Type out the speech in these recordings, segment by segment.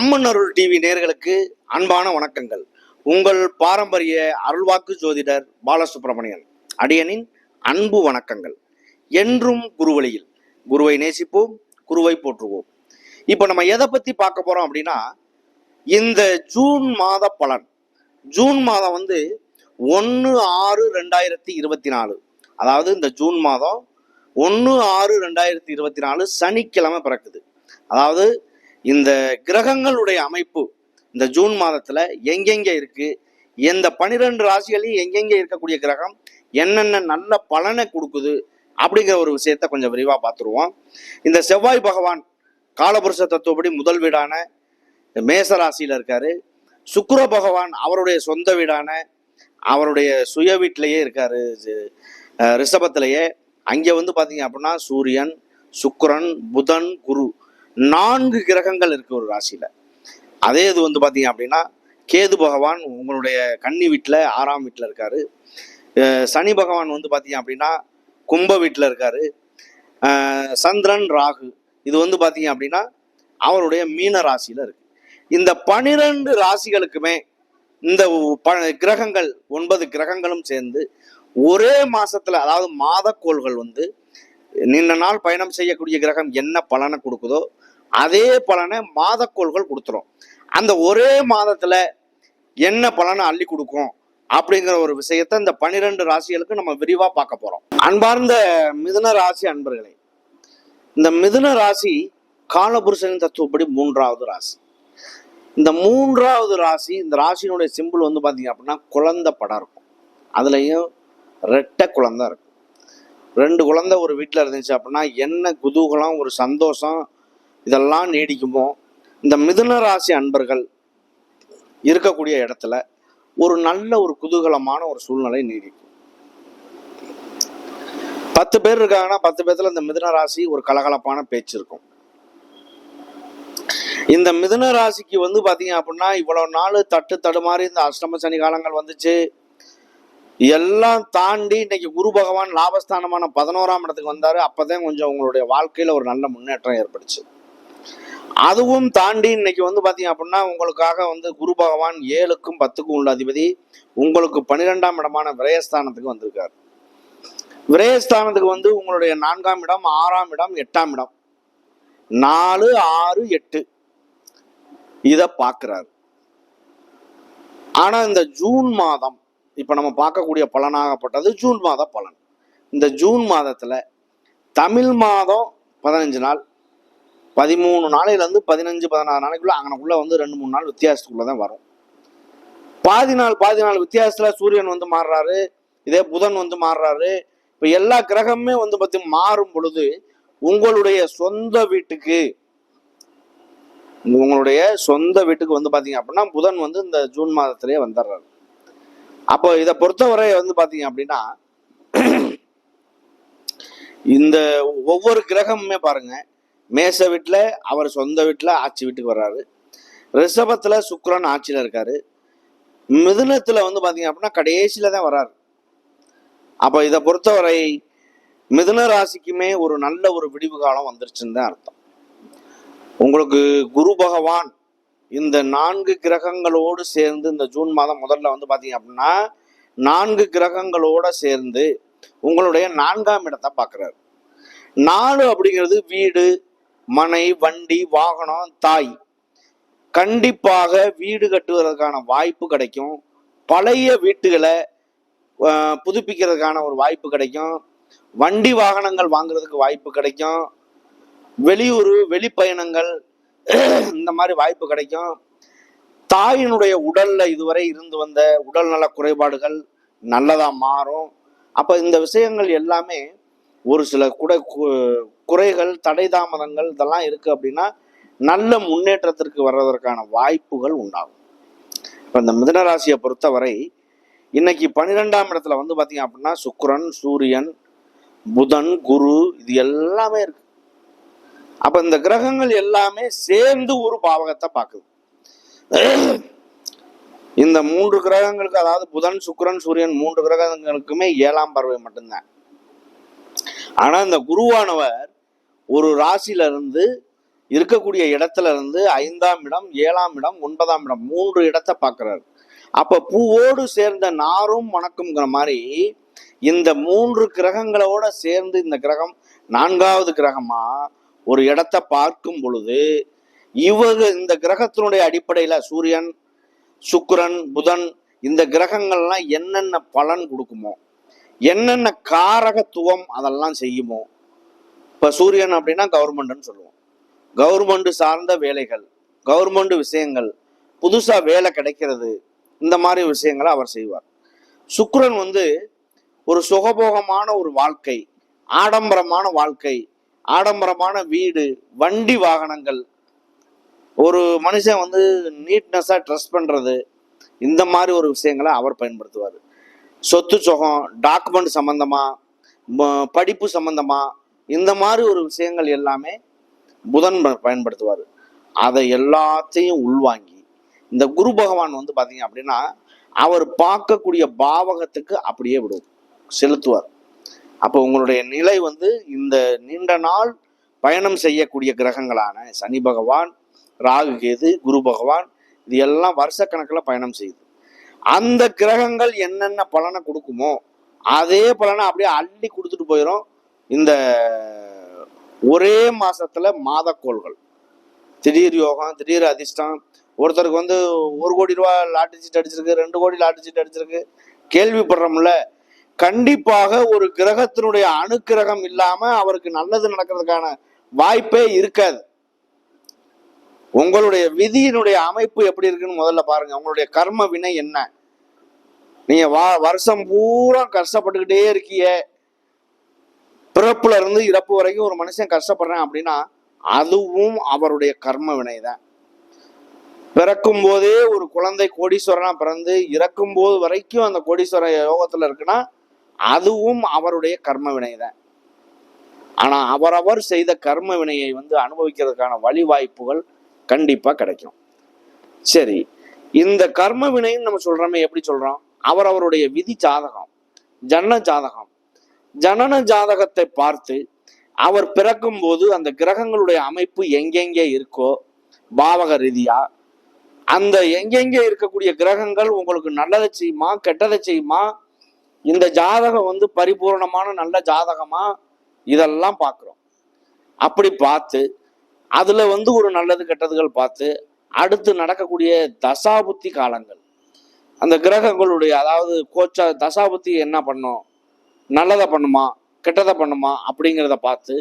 அம்மன் அருள் TV நேர்களுக்கு அன்பான வணக்கங்கள். உங்கள் பாரம்பரிய அருள்வாக்கு ஜோதிடர் பாலசுப்ரமணியன் அடியனின் அன்பு வணக்கங்கள். என்றும் குருவழியில் குருவை நேசிப்போம் குருவை போற்றுவோம். இப்போ நம்ம எதை பற்றி பார்க்க போகிறோம் அப்படின்னா இந்த ஜூன் மாத பலன். ஜூன் மாதம் வந்து ஒன்று ஆறு ரெண்டாயிரத்தி இருபத்தி நாலு. அதாவது இந்த ஜூன் மாதம் ஒன்று ஆறு ரெண்டாயிரத்தி இருபத்தி நாலு சனிக்கிழமை பிறக்குது. அதாவது இந்த கிரகங்களுடைய அமைப்பு இந்த ஜூன் மாதத்துல எங்கெங்க இருக்கு? எந்த பனிரெண்டு ராசிகளையும் எங்கெங்க இருக்கக்கூடிய கிரகம்? என்னென்ன நல்ல பலனை கொடுக்குது? அப்படிங்கிற ஒரு விஷயத்த கொஞ்சம் விரிவா பார்த்துருவோம். இந்த செவ்வாய் பகவான் காலபுருஷ தத்துவப்படி முதல் வீடான மேச ராசியில இருக்காரு. சுக்கர பகவான் அவருடைய சொந்த வீடான அவருடைய சுய வீட்டிலேயே இருக்காரு. ரிஷபத்திலேயே. அங்கே வந்து பார்த்தீங்க அப்படின்னா சூரியன் சுக்கரன் புதன் குரு. நான்கு கிரகங்கள் இருக்கு ஒரு ராசியில. அதே இது வந்து பார்த்தீங்க அப்படின்னா கேது பகவான் உங்களுடைய கன்னி வீட்டில் ஆறாம் வீட்டில் இருக்காரு. சனி பகவான் வந்து பார்த்தீங்க அப்படின்னா கும்ப வீட்டில் இருக்காரு. சந்திரன் ராகு. இது வந்து பார்த்தீங்க அப்படின்னா அவருடைய மீன ராசியில இருக்கு. இந்த பனிரெண்டு ராசிகளுக்குமே இந்த ப கிரகங்கள் ஒன்பது கிரகங்களும் சேர்ந்து ஒரே மாசத்துல அதாவது மாதக்கோள்கள் வந்து நீண்ட நாள் பயணம் செய்யக்கூடிய கிரகம் என்ன பலனை கொடுக்குதோ அதே பலனை மாதக்கோள்கள் கொடுத்துரும். அந்த ஒரே மாதத்துல என்ன பலனை அள்ளி கொடுக்கும் அப்படிங்கிற ஒரு விஷயத்த இந்த பனிரெண்டு ராசிகளுக்கு நம்ம விரிவா பார்க்க போறோம். அன்பார்ந்த மிதுன ராசி அன்பர்களே இந்த மிதுன ராசி காலபுருஷனின் தத்துவப்படி மூன்றாவது ராசி. இந்த மூன்றாவது ராசி இந்த ராசியினுடைய சிம்பிள் வந்து பார்த்தீங்க அப்படின்னா குழந்தை படம் இருக்கும். அதுலேயும் ரெட்டை குழந்தை இருக்கும். ரெண்டு குழந்தை ஒரு வீட்டில் இருந்துச்சு அப்படின்னா என்ன குதூகலம் ஒரு சந்தோஷம் இதெல்லாம் நீடிக்குமோ? இந்த மிதுன ராசி அன்பர்கள் இருக்கக்கூடிய இடத்துல ஒரு நல்ல ஒரு குதூகலமான ஒரு சூழ்நிலை நீடிக்கும். பத்து பேர் இருக்காங்கன்னா பத்து பேர்த்துல இந்த மிதுன ராசி ஒரு கலகலப்பான பேச்சு இருக்கும். இந்த மிதுன ராசிக்கு வந்து பாத்தீங்க அப்படின்னா இவ்வளவு நாள் தட்டு தடுமாறி இந்த அஷ்டம சனி காலங்கள் வந்துச்சு. எல்லாம் தாண்டி இன்னைக்கு குரு பகவான் லாபஸ்தானமான பதினோராம் இடத்துக்கு வந்தாரு. அப்பதான் கொஞ்சம் உங்களுடைய வாழ்க்கையில ஒரு நல்ல முன்னேற்றம் ஏற்பட்டுச்சு அதுவும் தாண்டி இன்னைக்கு வந்து பாத்தீங்க அப்படின்னா உங்களுக்காக வந்து குரு பகவான் ஏழுக்கும் பத்துக்கும் உள்ள அதிபதி உங்களுக்கு பன்னிரெண்டாம் இடமான விரயஸ்தானத்துக்கு வந்திருக்காரு. விரயஸ்தானத்துக்கு வந்து உங்களுடைய நான்காம் இடம் ஆறாம் இடம் எட்டாம் இடம். நாலு ஆறு எட்டு. இத பார்க்குறாரு. ஆனா இந்த ஜூன் மாதம் இப்ப நம்ம பார்க்கக்கூடிய பலனாகப்பட்டது ஜூன் மாத பலன். இந்த ஜூன் மாதத்துல தமிழ் மாதம் பதினஞ்சு நாள் பதிமூணு நாளையிலேருந்து பதினஞ்சு பதினாறு நாளைக்குள்ள அங்கனக்குள்ள வந்து ரெண்டு மூணு நாள் வித்தியாசத்துக்குள்ள தான் வரும். பாதி நாள் பாதி நாள் வித்தியாசத்துல சூரியன் வந்து மாறுறாரு இதே புதன் வந்து மாறுறாரு. இப்போ எல்லா கிரகமுமே வந்து பத்தி மாறும் பொழுது உங்களுடைய சொந்த வீட்டுக்கு உங்களுடைய சொந்த வீட்டுக்கு வந்து பாத்தீங்க அப்படின்னா புதன் வந்து இந்த ஜூன் மாதத்திலேயே வந்துடுறாரு. அப்போ இதை பொறுத்தவரை வந்து பாத்தீங்க அப்படின்னா இந்த ஒவ்வொரு கிரகமுமே பாருங்க மேச வீட்டில் அவர் சொந்த வீட்டில் ஆட்சி வீட்டுக்கு வர்றாரு. ரிஷபத்தில் சுக்கரன் ஆட்சியில் இருக்காரு. மிதுனத்தில் வந்து பார்த்தீங்க அப்படின்னா கடைசியில் தான் வர்றாரு. அப்போ இதை பொறுத்தவரை மிதுன ராசிக்குமே ஒரு நல்ல ஒரு விடிவு காலம் வந்துருச்சுன்னு தான் அர்த்தம். உங்களுக்கு குரு பகவான் இந்த நான்கு கிரகங்களோடு சேர்ந்து இந்த ஜூன் மாதம் முதல்ல வந்து பார்த்தீங்க அப்படின்னா நான்கு கிரகங்களோட சேர்ந்து உங்களுடைய நான்காம் இடத்தை பார்க்குறாரு. நாலு அப்படிங்கிறது வீடு மனை வண்டி வாகனம் தாய். கண்டிப்பாக வீடு கட்டுவதற்கான வாய்ப்பு கிடைக்கும். பழைய வீட்டுகளை புதுப்பிக்கிறதுக்கான ஒரு வாய்ப்பு கிடைக்கும். வண்டி வாகனங்கள் வாங்குறதுக்கு வாய்ப்பு கிடைக்கும். வெளியூர் வெளிப்பயணங்கள் இந்த மாதிரி வாய்ப்பு கிடைக்கும். தாயினுடைய உடல்ல இதுவரை இருந்து வந்த உடல்நல குறைபாடுகள் நல்லதா மாறும். அப்ப இந்த விஷயங்கள் எல்லாமே ஒரு சில கூட கு- குறைகள் தடை தாமதங்கள் இதெல்லாம் இருக்கு அப்படின்னா நல்ல முன்னேற்றத்திற்கு வர்றதற்கான வாய்ப்புகள் உண்டாகும். இப்போ இந்த மிதனராசியை பொறுத்தவரை இன்னைக்கு பன்னிரெண்டாம் இடத்துல வந்து பார்த்தீங்க அப்படின்னா சுக்கரன் சூரியன் புதன் குரு இது எல்லாமே இருக்கு. அப்போ இந்த கிரகங்கள் எல்லாமே சேர்ந்து ஒரு பாவகத்தை பார்க்குது. இந்த மூன்று கிரகங்களுக்கு அதாவது புதன் சுக்கிரன் சூரியன் மூன்று கிரகங்களுக்குமே ஏழாம் பறவை மட்டும்தான். ஆனா இந்த குருவானவர் ஒரு ராசியில இருந்து இருக்கக்கூடிய இடத்துல இருந்து ஐந்தாம் இடம் ஏழாம் இடம் ஒன்பதாம் இடம் மூன்று இடத்தை பார்க்குறாரு. அப்ப பூவோடு சேர்ந்த நாரும் வணக்கம்ங்கிற மாதிரி இந்த மூன்று கிரகங்களோட சேர்ந்து இந்த கிரகம் நான்காவது கிரகமா ஒரு இடத்தை பார்க்கும் பொழுது இவங்க இந்த கிரகத்தினுடைய அடிப்படையில சூரியன் சுக்கிரன் புதன் இந்த கிரகங்கள்லாம் என்னென்ன பலன் கொடுக்குமோ என்னென்ன காரகத்துவம் அதெல்லாம் செய்யுமோ. இப்போ சூரியன் அப்படின்னா கவர்மெண்ட்னு சொல்லுவோம். கவர்மெண்ட் சார்ந்த வேலைகள் கவர்மெண்ட் விஷயங்கள் புதுசாக வேலை கிடைக்கிறது இந்த மாதிரி விஷயங்களை அவர் செய்வார். சுக்கரன் வந்து ஒரு சுகபோகமான ஒரு வாழ்க்கை ஆடம்பரமான வாழ்க்கை ஆடம்பரமான வீடு வண்டி வாகனங்கள் ஒரு மனுஷன் வந்து நீட்னஸாக ட்ரெஸ் பண்ணுறது இந்த மாதிரி ஒரு விஷயங்களை அவர் பயன்படுத்துவார். சொத்து சுகம் டாக்குமெண்ட் சம்பந்தமா படிப்பு சம்பந்தமா இந்த மாதிரி ஒரு விஷயங்கள் எல்லாமே புதன் பயன்படுத்துவார். அதை எல்லாத்தையும் உள்வாங்கி இந்த குரு பகவான் வந்து பார்த்தீங்க அப்படின்னா அவர் பார்க்கக்கூடிய பாவகத்துக்கு அப்படியே விடும் செலுத்துவார். அப்போ உங்களுடைய நிலை வந்து இந்த நீண்ட நாள் பயணம் செய்யக்கூடிய கிரகங்களான சனி பகவான் ராகு கேது குரு பகவான் இது எல்லாம் வருஷக்கணக்கில் பயணம் செய்யுது. அந்த கிரகங்கள் என்னென்ன பலனை கொடுக்குமோ அதே பலனை அப்படியே அள்ளி கொடுத்துட்டு போயிடும் இந்த ஒரே மாசத்துல மாதக்கோள்கள். திடீர் யோகம் திடீர் அதிர்ஷ்டம். ஒருத்தருக்கு வந்து ஒரு கோடி ரூபா லாட்டரி சீட் அடிச்சிருக்கு ரெண்டு கோடி லாட்டரி சீட் அடிச்சிருக்கு. கேள்விப்படுறோம்ல. கண்டிப்பாக ஒரு கிரகத்தினுடைய அணுக்கிரகம் இல்லாம அவருக்கு நல்லது நடக்கிறதுக்கான வாய்ப்பே இருக்காது. உங்களுடைய விதியினுடைய அமைப்பு எப்படி இருக்குன்னு முதல்ல பாருங்க. உங்களுடைய கர்ம வினை என்ன? நீங்க வா வருஷம் பூரா கஷ்டப்பட்டுக்கிட்டே இருக்கிய. பிறப்புல இருந்து இறப்பு வரைக்கும் ஒரு மனுஷன் கஷ்டப்படுறேன் அப்படின்னா அதுவும் அவருடைய கர்ம வினை தான் பிறக்கும் போதே ஒரு குழந்தை கோடீஸ்வரனா பிறந்து இறக்கும் போது வரைக்கும் அந்த கோடீஸ்வர யோகத்துல இருக்குன்னா அதுவும் அவருடைய கர்ம வினை தான் ஆனா அவரவர் செய்த கர்ம வினையை வந்து அனுபவிக்கிறதுக்கான வழிவாய்ப்புகள் கண்டிப்பாக கண்டிப்பா கிடைக்கும். சரி இந்த கர்ம வினைன்னு நம்ம சொல்றோமே எப்படி சொல்றோம்? அவருடைய விதி ஜாதகம் ஜன ஜாதகம். ஜனன ஜாதகத்தை பார்த்து அவர் பிறக்கும் போது அந்த கிரகங்களுடைய அமைப்பு எங்கெங்கே இருக்கோ பாவக ரீதியா அந்த எங்கெங்கே இருக்கக்கூடிய கிரகங்கள் உங்களுக்கு நல்லதை செய்யுமா கெட்டதை செய்யுமா இந்த ஜாதகம் வந்து பரிபூரணமான நல்ல ஜாதகமா இதெல்லாம் பார்க்குறோம். அப்படி பார்த்து அதுல வந்து ஒரு நல்லது கெட்டதுகள் பார்த்து அடுத்து நடக்கக்கூடிய தசாபுத்தி காலங்கள். அந்த கிரகங்களுடைய அதாவது கோச்சா தசாபுத்தி என்ன பண்ணும்? நல்லதை பண்ணுமா? கெட்டதை பண்ணுமா? அப்படிங்கிறத பார்த்து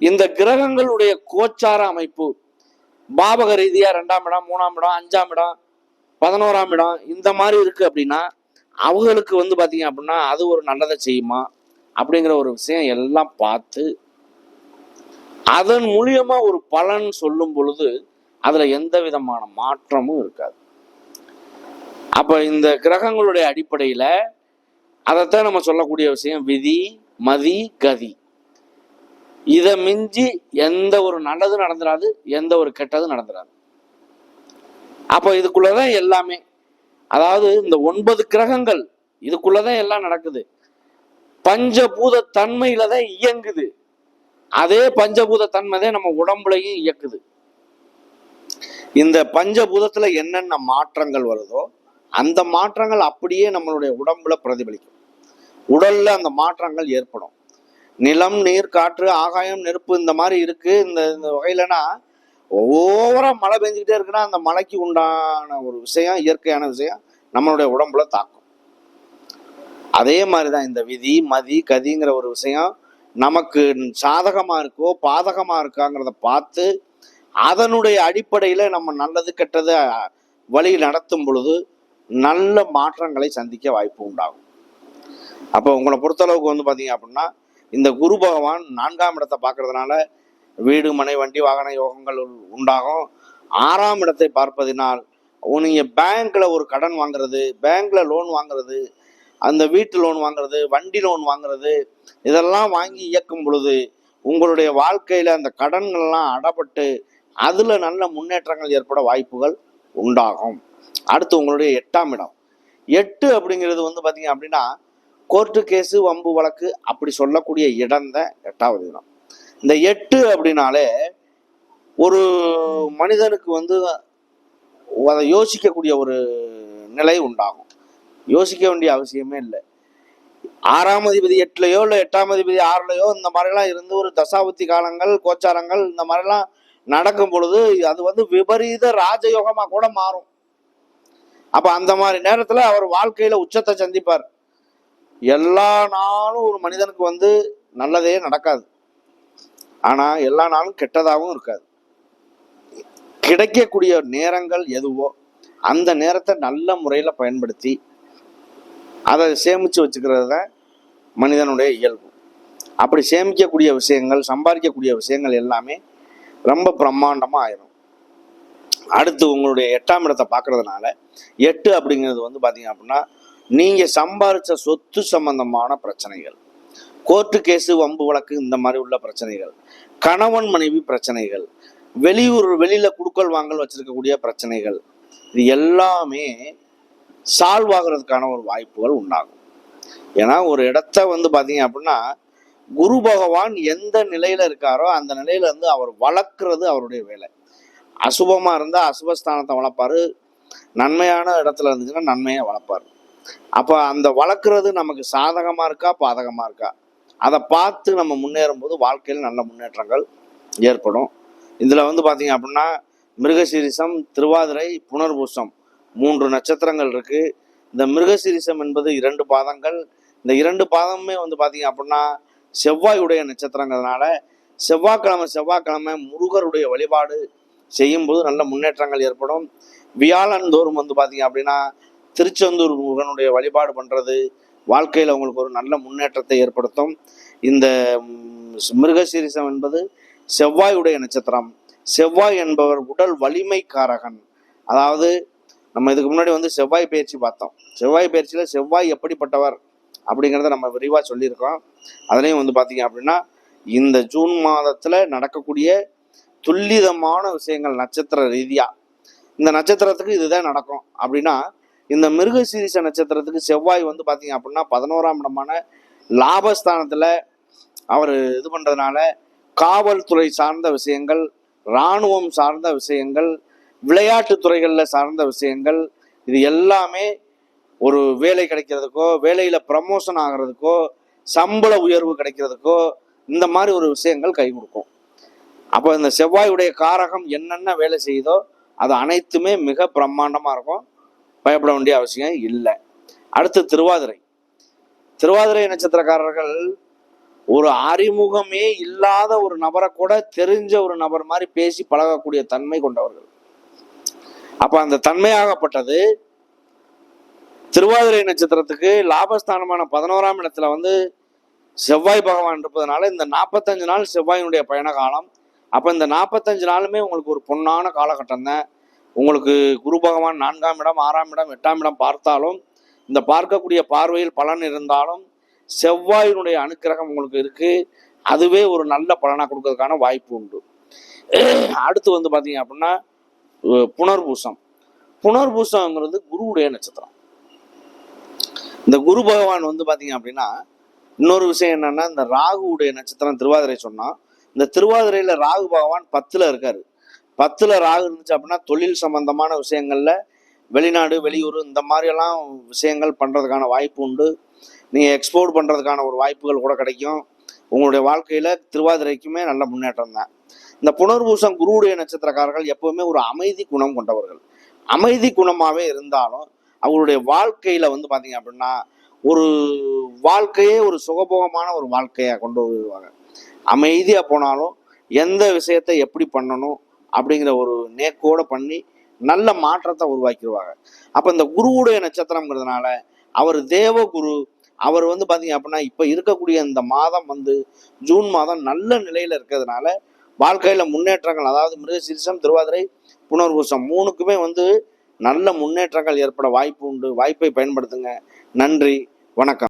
இந்த கிரகங்களுடைய கோச்சார அமைப்பு பாபக ரீதியா ரெண்டாம் இடம் மூணாம் இடம் அஞ்சாம் இடம் பதினோராம் இடம் இந்த மாதிரி இருக்கு அப்படின்னா அவங்களுக்கு வந்து பார்த்தீங்க அப்படின்னா அது ஒரு நல்லதை செய்யுமா? அப்படிங்கிற ஒரு விஷயம் எல்லாம் பார்த்து அதன் மூலியமா ஒரு பலன் சொல்லும் பொழுது அதுல எந்த விதமான மாற்றமும் இருக்காது. அப்ப இந்த கிரகங்களுடைய அடிப்படையில அதைத்தான் நம்ம சொல்லக்கூடிய விஷயம் விதி மதி கதி. இதை மிஞ்சி எந்த ஒரு நல்லது நடந்துடாது எந்த ஒரு கெட்டது நடந்துடாது அப்போ இதுக்குள்ளதான் எல்லாமே அதாவது இந்த ஒன்பது கிரகங்கள் இதுக்குள்ளதான் எல்லாம் நடக்குது. பஞ்சபூத தன்மையில தான் இயங்குது. அதே பஞ்சபூத தன்மை நம்ம உடம்புலையும் இயக்குது. இந்த பஞ்சபூதத்துல என்னென்ன மாற்றங்கள் வருதோ அந்த மாற்றங்கள் அப்படியே நம்மளுடைய உடம்புல பிரதிபலிக்கும். உடல்ல அந்த மாற்றங்கள் ஏற்படும். நிலம் நீர் காற்று ஆகாயம் நெருப்பு இந்த மாதிரி இருக்கு. இந்த இந்த வகையிலனா ஓவரா மழை பெஞ்சுக்கிட்டே இருக்குன்னா அந்த மழைக்கு உண்டான ஒரு விஷயம் இயற்கையான விஷயம் நம்மளுடைய உடம்புல தாக்கும். அதே மாதிரிதான் இந்த விதி மதி கதிங்கிற ஒரு விஷயம் நமக்கு சாதகமாக இருக்கோ பாதகமாக இருக்காங்கிறத பார்த்து அதனுடைய அடிப்படையில் நம்ம நல்லது கெட்டது வழி நடத்தும் பொழுது நல்ல மாற்றங்களை சந்திக்க வாய்ப்பு உண்டாகும். அப்போ உங்களை பொறுத்தளவுக்கு வந்து பார்த்தீங்க அப்படின்னா இந்த குரு பகவான் நான்காம் இடத்தை பார்க்கறதுனால வீடு மனை வண்டி வாகன யோகங்கள் உண்டாகும். ஆறாம் இடத்தை பார்ப்பதினால் நீங்கள் பேங்க்ல ஒரு கடன் வாங்குறது பேங்க்ல லோன் வாங்குறது அந்த வீட்டு லோன் வாங்குறது வண்டி லோன் வாங்குறது இதெல்லாம் வாங்கி இயக்கும் பொழுது உங்களுடைய வாழ்க்கையில் அந்த கடன்கள்லாம் அடப்பட்டு அதில் நல்ல முன்னேற்றங்கள் ஏற்பட வாய்ப்புகள் உண்டாகும். அடுத்து உங்களுடைய எட்டாம் இடம். எட்டு அப்படிங்கிறது வந்து பார்த்தீங்க அப்படின்னா கோர்ட்டு கேஸு வம்பு வழக்கு அப்படி சொல்லக்கூடிய இடம் தான் எட்டாவது இடம். இந்த எட்டு அப்படின்னாலே ஒரு மனிதனுக்கு வந்து அதை யோசிக்கக்கூடிய ஒரு நிலை உண்டாகும். யோசிக்க வேண்டிய அவசியமே இல்லை. ஆறாம் அதிபதி எட்டுலையோ இல்லை எட்டாம் அதிபதி ஆறுலையோ இந்த மாதிரிலாம் இருந்து ஒரு தசாபுத்தி காலங்கள் கோச்சாரங்கள் இந்த மாதிரிலாம் நடக்கும் பொழுது அது வந்து விபரீத ராஜயோகமாக கூட மாறும். அப்போ அந்த மாதிரி நேரத்தில் அவர் வாழ்க்கையில் உச்சத்தை சந்திப்பார். எல்லா நாளும் ஒரு மனிதனுக்கு வந்து நல்லதே நடக்காது. ஆனால் எல்லா நாளும் கெட்டதாகவும் இருக்காது. கிடைக்கக்கூடிய நேரங்கள் எதுவோ அந்த நேரத்தை நல்ல முறையில் பயன்படுத்தி அதை சேமித்து வச்சுக்கிறது தான் மனிதனுடைய இயல்பு. அப்படி சேமிக்கக்கூடிய விஷயங்கள் சம்பாதிக்கக்கூடிய விஷயங்கள் எல்லாமே ரொம்ப பிரம்மாண்டமாக ஆயிரும். அடுத்து உங்களுடைய எட்டாம் இடத்தை பார்க்கறதுனால எட்டு அப்படிங்கிறது வந்து பார்த்தீங்க அப்படின்னா நீங்கள் சம்பாதிச்ச சொத்து சம்பந்தமான பிரச்சனைகள் கோர்ட்டு கேஸு வம்பு வழக்கு இந்த மாதிரி உள்ள பிரச்சனைகள் கணவன் மனைவி பிரச்சனைகள் வெளியூர் வெளியில் குடுக்கல் வாங்கல் வச்சுருக்கக்கூடிய பிரச்சனைகள் இது எல்லாமே சால்வ் ஆகிறதுக்கான ஒரு வாய்ப்புகள் உண்டாகும். ஏன்னா ஒரு இடத்த வந்து பார்த்தீங்க அப்படின்னா குரு பகவான் எந்த நிலையில இருக்காரோ அந்த நிலையில இருந்து அவர் வளர்க்குறது அவருடைய வேலை. அசுபமா இருந்தா அசுபஸ்தானத்தை வளர்ப்பாரு. நன்மையான இடத்துல இருந்துச்சுன்னா நன்மையை வளர்ப்பாரு. அப்போ அந்த வளர்க்குறது நமக்கு சாதகமாக இருக்கா பாதகமாக இருக்கா? அதை பார்த்து நம்ம முன்னேறும் போது வாழ்க்கையில் நல்ல முன்னேற்றங்கள் ஏற்படும். இதில் வந்து பார்த்தீங்க அப்படின்னா மிருகசீரிசம் திருவாதிரை புனர்பூசம் மூன்று நட்சத்திரங்கள் இருக்கு. இந்த மிருகசிரிசம் என்பது இரண்டு பாதங்கள். இந்த இரண்டு பாதமுமே வந்து பாத்தீங்க அப்படின்னா செவ்வாயுடைய நட்சத்திரங்கிறதுனால செவ்வாய்க்கிழமை செவ்வாய்க்கிழமை முருகருடைய வழிபாடு செய்யும்போது நல்ல முன்னேற்றங்கள் ஏற்படும். வியாழன் தோறும் வந்து பார்த்தீங்க அப்படின்னா திருச்செந்தூர் முருகனுடைய வழிபாடு பண்ணுறது வாழ்க்கையில் உங்களுக்கு ஒரு நல்ல முன்னேற்றத்தை ஏற்படுத்தும். இந்த மிருகசீரிசம் என்பது செவ்வாயுடைய நட்சத்திரம். செவ்வாய் என்பவர் உடல் வலிமை காரகன் அதாவது நம்ம இதுக்கு முன்னாடி வந்து செவ்வாய் பயிற்சி பார்த்தோம். செவ்வாய் பயிற்சியில் செவ்வாய் எப்படிப்பட்டவர் அப்படிங்கிறத நம்ம விரிவாக சொல்லியிருக்கோம். அதுலேயும் வந்து பார்த்தீங்க அப்படின்னா இந்த ஜூன் மாதத்தில் நடக்கக்கூடிய துல்லிதமான விஷயங்கள் நட்சத்திர ரீதியாக இந்த நட்சத்திரத்துக்கு இதுதான் நடக்கும் அப்படின்னா இந்த மிருகசீரிச நட்சத்திரத்துக்கு செவ்வாய் வந்து பார்த்தீங்க அப்படின்னா பதினோராம் இடமான லாபஸ்தானத்தில் அவர் இது பண்ணுறதுனால காவல்துறை சார்ந்த விஷயங்கள் இராணுவம் சார்ந்த விஷயங்கள் விளையாட்டு துறைகளில் சார்ந்த விஷயங்கள் இது எல்லாமே ஒரு வேலை கிடைக்கிறதுக்கோ வேலையில் ப்ரமோஷன் ஆகிறதுக்கோ சம்பள உயர்வு கிடைக்கிறதுக்கோ இந்த மாதிரி ஒரு விஷயங்கள் கை கொடுக்கும். அப்போ இந்த செவ்வாயுடைய காரகம் என்னென்ன வேலை செய்யுதோ அது அனைத்துமே மிக பிரம்மாண்டமாக இருக்கும். பயப்பட வேண்டிய அவசியம் இல்லை. அடுத்து திருவாதிரை. திருவாதிரை நட்சத்திரக்காரர்கள் ஒரு அறிமுகமே இல்லாத ஒரு நபரை கூட தெரிஞ்ச ஒரு நபர் மாதிரி பேசி பழகக்கூடிய தன்மை கொண்டவர்கள். அப்ப அந்த தன்மையாகப்பட்டது. திருவாதிரை நட்சத்திரத்துக்கு லாபஸ்தானமான பதினோராம் இடத்துல வந்து செவ்வாய் பகவான் இருப்பதனால இந்த நாற்பத்தஞ்சு நாள் செவ்வாயினுடைய பயண காலம். அப்போ இந்த நாற்பத்தஞ்சு நாளுமே உங்களுக்கு ஒரு பொன்னான காலகட்டம் தான். உங்களுக்கு குரு பகவான் நான்காம் இடம் ஆறாம் இடம் எட்டாம் இடம் பார்த்தாலும் இந்த பார்க்கக்கூடிய பார்வையில் பலன் இருந்தாலும் செவ்வாயினுடைய அனுக்கிரகம் உங்களுக்கு இருக்குது அதுவே ஒரு நல்ல பலனாக கொடுக்கறதுக்கான வாய்ப்பு உண்டு. அடுத்து வந்து பார்த்தீங்க அப்படின்னா புனர்பூசம். புனர்பூசம்ங்கிறது குருவுடைய நட்சத்திரம். இந்த குரு பகவான் வந்து பார்த்தீங்க அப்படின்னா இன்னொரு விஷயம் என்னன்னா இந்த ராகுவுடைய நட்சத்திரம் திருவாதிரை சொன்னா இந்த திருவாதிரையில ராகு பகவான் பத்துல இருக்காரு. பத்துல ராகு இருந்துச்சு அப்படின்னா தொழில் சம்பந்தமான விஷயங்கள்ல வெளிநாடு வெளியூர் இந்த மாதிரியெல்லாம் விஷயங்கள் பண்ணுறதுக்கான வாய்ப்பு உண்டு. நீங்கள் எக்ஸ்போர்ட் பண்ணுறதுக்கான ஒரு வாய்ப்புகள் கூட கிடைக்கும். உங்களுடைய வாழ்க்கையில் திருவாதிரைக்குமே நல்ல முன்னேற்றம் தான். இந்த புனர்பூசம் குருவுடைய நட்சத்திரக்காரர்கள் எப்பவுமே ஒரு அமைதி குணம் கொண்டவர்கள். அமைதி குணமாகவே இருந்தாலும் அவங்களுடைய வாழ்க்கையில வந்து பாத்தீங்க அப்படின்னா ஒரு வாழ்க்கையே ஒரு சுகபோகமான ஒரு வாழ்க்கையா கொண்டு வருவாங்க. அமைதியா போனாலும் எந்த விஷயத்தை எப்படி பண்ணணும் அப்படிங்கிற ஒரு நேக்கோட பண்ணி நல்ல மாற்றத்தை உருவாக்கிடுவாங்க. அப்ப இந்த குருவுடைய நட்சத்திரம்ங்கிறதுனால அவர் தேவகுரு அவர் வந்து பாத்தீங்க அப்படின்னா இப்ப இருக்கக்கூடிய இந்த மாதம் வந்து ஜூன் மாதம் நல்ல நிலையில இருக்கிறதுனால வாழ்க்கையில முன்னேற்றங்கள் அதாவது மிருகசீரிசம் திருவாதிரை புனர்பூசம் மூணுக்குமே வந்து நல்ல முன்னேற்றங்கள் ஏற்பட வாய்ப்பு உண்டு. வாய்ப்பை பயன்படுத்துங்க. நன்றி. வணக்கம்.